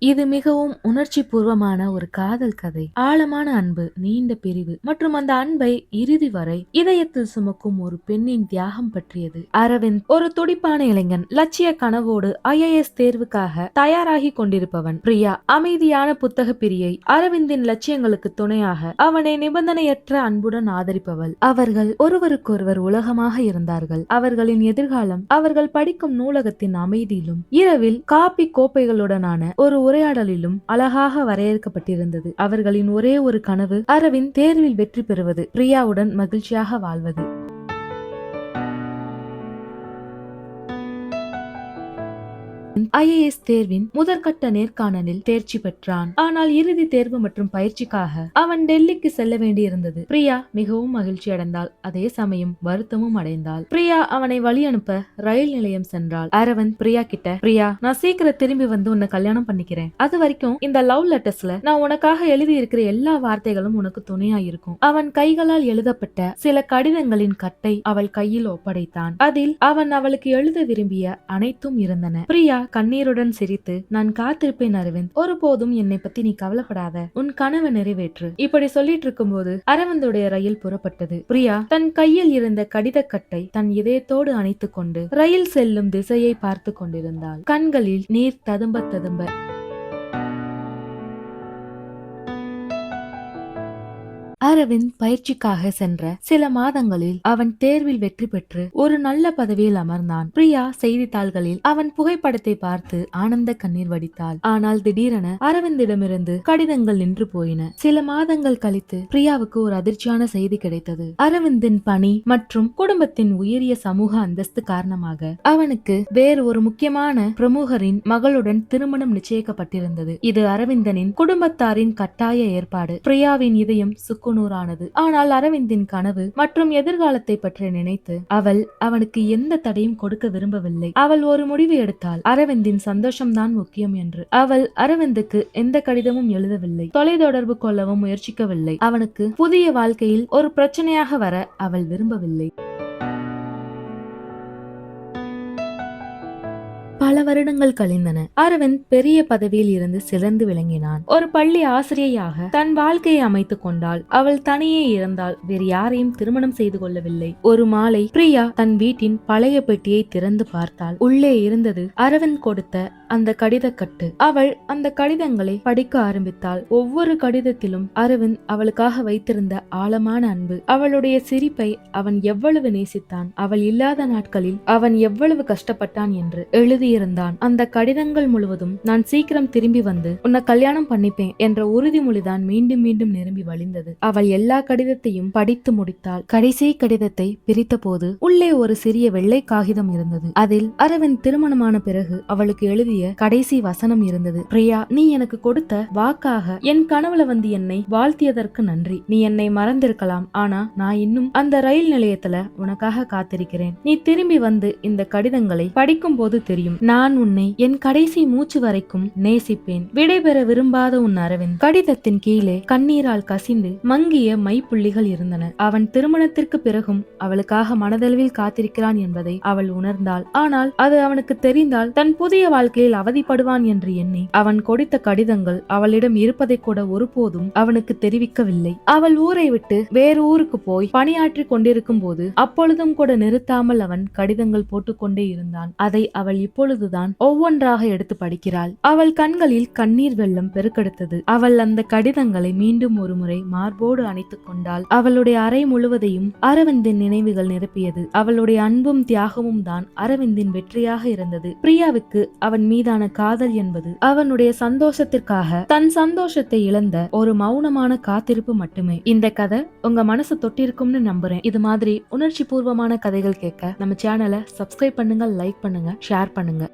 இது மிகவும் உணர்ச்சி பூர்வமான ஒரு காதல் கதை. ஆழமான அன்பு நீண்ட பிரிவு மற்றும் அந்த அன்பை இறுதி வரை இதயத்தில் சுமக்கும் ஒரு பெண்ணின் தியாகம் பற்றியது. அரவிந்த் ஒரு துடிப்பான இளைஞன் லட்சிய கனவோடு ஐஏஎஸ் தேர்வுக்காக தயாராகி கொண்டிருப்பவன் பிரியா. அமைதியான புத்தக பிரியை அரவிந்தின் லட்சியங்களுக்கு துணையாக அவனை நிபந்தனையற்ற அன்புடன் ஆதரிப்பவள். அவர்கள் ஒருவருக்கொருவர் உலகமாக இருந்தார்கள். அவர்களின் எதிர்காலம் அவர்கள் படிக்கும் நூலகத்தின் அமைதியிலும் இரவில் காப்பி கோப்பைகளுடனான ஒரு உரையாடலிலும் அழகாக வரையறுக்கப்பட்டிருந்தது. அவர்களின் ஒரே ஒரு கனவு அரவிந்த் தேர்வில் வெற்றி பெறுவது பிரியாவுடன் மகிழ்ச்சியாக வாழ்வது. ஐஏஎஸ் தேர்வின் முதற்கட்ட நேர்காணலில் தேர்ச்சி பெற்றான். ஆனால் இறுதி தேர்வு மற்றும் பயிற்சிக்காக அவன் டெல்லிக்கு செல்ல வேண்டியிருந்தது. பிரியா மிகவும் மகிழ்ச்சி அடைந்தாள். அதே சமயம் வருத்தமும் அடைந்தாள். பிரியா அவனை வழி அனுப்ப ரயில் நிலையம் சென்றாள். அரவிந்த் பிரியா கிட்ட பிரியா நான் சீக்கிரம் திரும்பி வந்து உன்னை கல்யாணம் பண்ணிக்கிறேன். அது வரைக்கும் இந்த லவ் லெட்டர்ஸ்ல நான் உனக்காக எழுதி இருக்கிற எல்லா வார்த்தைகளும் உனக்கு துணையா இருக்கும் அவன் கைகளால் எழுதப்பட்ட சில கடிதங்களின் கட்டை அவள் கையில் ஒப்படைத்தான். அதில் அவன் அவளுக்கு எழுத விரும்பிய அனைத்தும் இருந்தன. பிரியா கண்ணீருடன் சிரித்து நான் காத்திருப்பேன் அரவிந்த். ஒருபோதும் என்னை பத்தி நீ கவலைப்படாத. உன் கனவை நிறைவேற்று. இப்படி சொல்லிட்டு இருக்கும்போது அரவிந்துடைய ரயில் புறப்பட்டது. பிரியா தன் கையில் இருந்த கடிதக்கட்டை தன் இதயத்தோடு அணைத்துக் கொண்டு ரயில் செல்லும் திசையை பார்த்து கொண்டிருந்தாள். கண்களில் நீர் ததும்ப ததும்ப அரவிந்த் பயிற்சிக்காக சென்ற சில மாதங்களில் அவன் தேர்வில் வெற்றி பெற்று ஒரு நல்ல பதவியில் அமர்ந்தான். பிரியா செய்தித்தாள்களில் அவன் புகைப்படத்தை பார்த்து ஆனந்த கண்ணீர் வடித்தாள். ஆனால் திடீரென அரவிந்திடமிருந்து கடிதங்கள் நின்று போயின. சில மாதங்கள் கழித்து பிரியாவுக்கு ஒரு அதிர்ச்சியான செய்தி கிடைத்தது. அரவிந்தின் பணி மற்றும் குடும்பத்தின் உயரிய சமூக அந்தஸ்து காரணமாக அவனுக்கு வேறு ஒரு முக்கியமான பிரமுகரின் மகளுடன் திருமணம் நிச்சயிக்கப்பட்டிருந்தது. இது அரவிந்தனின் குடும்பத்தாரின் கட்டாய ஏற்பாடு. பிரியாவின் இதயம் சுக்குநூறானது ஆனால் அரவிந்தின் கனவு மற்றும் எதிர்காலத்தை பற்றி நினைத்து அவள் அவனுக்கு எந்த தடையும் கொடுக்க விரும்பவில்லை. அவள் ஒரு முடிவு எடுத்தாள். அரவிந்தின் சந்தோஷம்தான் முக்கியம் என்று. அவள் அரவிந்துக்கு எந்த கடிதமும் எழுதவில்லை. தொலைத்தொடர்பு கொள்ளவும் முயற்சிக்கவில்லை. அவனுக்கு புதிய வாழ்க்கையில் ஒரு பிரச்சனையாக வர அவள் விரும்பவில்லை. வருடங்கள் கழிந்தன. அரவிந்த் பெரிய பதவியில் இருந்து சிறந்து விளங்கினான். ஒரு பள்ளி ஆசிரியையாக தன் வாழ்க்கையை அமைத்துக் கொண்டாள் அவள் தனியே இருந்தால் வேறு யாரையும் திருமணம் செய்து கொள்ளவில்லை. ஒரு மாலை பிரியா தன் வீட்டின் பழைய பெட்டியை திறந்து பார்த்தாள். உள்ளே இருந்தது அரவிந்த் கொடுத்த அந்த கடிதக்கட்டு. அவள் அந்த கடிதங்களை படிக்க ஆரம்பித்தாள். ஒவ்வொரு கடிதத்திலும் அரவிந்த் அவளுக்காக வைத்திருந்த ஆழமான அன்பு அவளுடைய சிரிப்பை அவன் எவ்வளவு நேசித்தான் அவள் இல்லாத நாட்களில் அவன் எவ்வளவு கஷ்டப்பட்டான் என்று எழுதியிருந்தான். இருந்தான். அந்த கடிதங்கள் முழுவதும் நான் சீக்கிரம் திரும்பி வந்து உன்னை கல்யாணம் பண்ணிப்பேன் என்ற உறுதிமொழிதான் மீண்டும் மீண்டும் நிரம்பி வழிந்தது. அவள் எல்லா கடிதத்தையும் படித்து முடித்தாள். கடைசி கடிதத்தை பிரித்த போது உள்ளே ஒரு சிறிய வெள்ளை காகிதம் இருந்தது. அதில் அரவிந்த் திருமணமான பிறகு அவளுக்கு எழுதிய கடைசி வசனம் இருந்தது. பிரியா நீ எனக்கு கொடுத்த வாக்காக என் கனவுல வந்து என்னை வாழ்த்தியதற்கு நன்றி. நீ என்னை மறந்திருக்கலாம். ஆனா நான் இன்னும் அந்த ரயில் நிலையத்துல உனக்காக காத்திருக்கிறேன். நீ திரும்பி வந்து இந்த கடிதங்களை படிக்கும் போது தெரியும். நான் உன்னை என் கடைசி மூச்சு வரைக்கும் நேசிப்பேன். விடைபெற விரும்பாத உன் அரவிந்த். கடிதத்தின் கீழே கண்ணீரால் கசிந்து மங்கிய மைப்புள்ளிகள் இருந்தன. அவன் திருமணத்திற்கு பிறகும் அவளுக்காக மனதளவில் காத்திருக்கிறான் என்பதை அவள் உணர்ந்தாள். ஆனால் அது அவனுக்கு தெரிந்தால் தன் புதிய வாழ்க்கையில் அவதிப்படுவான் என்று எண்ணி அவன் கொடுத்த கடிதங்கள் அவளிடம் இருப்பதை கூட ஒருபோதும் அவனுக்கு தெரிவிக்கவில்லை. அவள் ஊரை விட்டு வேறு ஊருக்கு போய் பணியாற்றி கொண்டிருக்கும் போது அப்பொழுதும் கூட நிறுத்தாமல் அவன் கடிதங்கள் போட்டுக்கொண்டே இருந்தான். அதை அவள் இப்பொழுது அப்போதுதான் ஒவ்வொன்றாக எடுத்து படிக்கிறாள். அவள் கண்களில் கண்ணீர் வெள்ளம் பெருக்கெடுத்தது. அவள் அந்த கடிதங்களை மீண்டும் ஒருமுறை மார்போடு அணைத்துக் கொண்டாள். அவளுடைய அறை முழுவதையும் அரவிந்தின் நினைவுகள் நிரப்பியது. அவளுடைய அன்பும் தியாகமும் தான் அரவிந்தின் வெற்றியாக இருந்தது. பிரியாவுக்கு அவன் மீதான காதல் என்பது அவனுடைய சந்தோஷத்திற்காக தன் சந்தோஷத்தை இழந்த ஒரு மௌனமான காத்திருப்பு மட்டுமே. இந்த கதை உங்க மனசு தொட்டிருக்கும்னு நம்புறேன். இது மாதிரி உணர்ச்சி பூர்வமான கதைகள் கேட்க நம்ம சேனலை சப்ஸ்கிரைப் பண்ணுங்க லைக் பண்ணுங்க ஷேர் பண்ணுங்க.